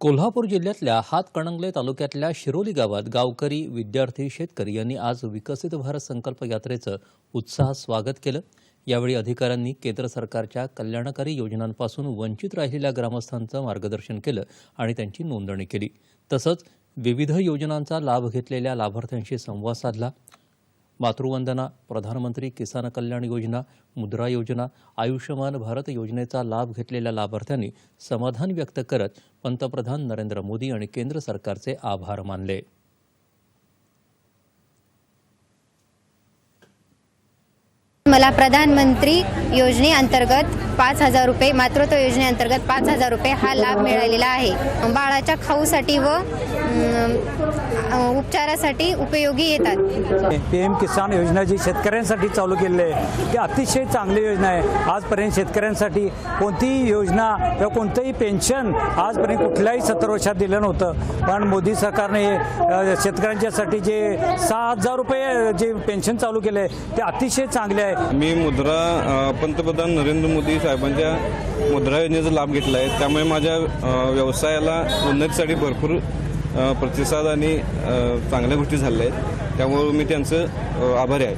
कोल्हापूर जिल्ह्यातल्या हातकणंगले तालुक्यातल्या शिरोली गावात गावकरी विद्यार्थी शेतकरी यांनी आज विकसित भारत संकल्प यात्रेचं उत्साहात स्वागत केलं. यावेळी अधिकाऱ्यांनी केंद्र सरकारच्या कल्याणकारी योजनांपासून वंचित राहिलेल्या ग्रामस्थांचं मार्गदर्शन केलं आणि त्यांची नोंदणी केली. तसंच विविध योजनांचा लाभ घेतलेल्या लाभार्थ्यांशी संवाद साधला. मातृवंदना प्रधानमंत्री किसान कल्याण योजना मुद्रा योजना आयुष्यमान भारत योजनेचा लाभ घेतलेल्या लाभार्थ्यांनी समाधान व्यक्त करत पंतप्रधान नरेंद्र मोदी आणि केंद्र सरकारचे आभार मानले. मला प्रधानमंत्री योजनेअंतर्गत पाच हजार रुपये मातृत्व योजनेअंतर्गत पाच हजार रुपये हा लाभ मिळालेला आहे. बाळाच्या खाऊसाठी व उपचारासाठी उपयोगी येतात. पी एम किसान योजना जी शेतकऱ्यांसाठी चालू केलेली आहे ती अतिशय चांगली योजना आहे. आजपर्यंत शेतकऱ्यांसाठी कोणतीही योजना किंवा कोणतंही पेन्शन आजपर्यंत कुठल्याही सत्तर वर्षात दिलं नव्हतं. पण मोदी सरकारने हे, शेतकऱ्यांच्यासाठी जे सहा हजार रुपये जे पेन्शन चालू केलं आहे ते अतिशय चांगले आहे. मी मुद्रा पंतप्रधान नरेंद्र मोदी साहेबांच्या मुद्रा योजनेचा लाभ घेतला आहे. त्यामुळे माझ्या व्यवसायाला उन्नतीसाठी भरपूर प्रतिसाद आणि चांगल्या गोष्टी झाल्या आहेत. त्यामुळे मी त्यांचं आभारी आहे.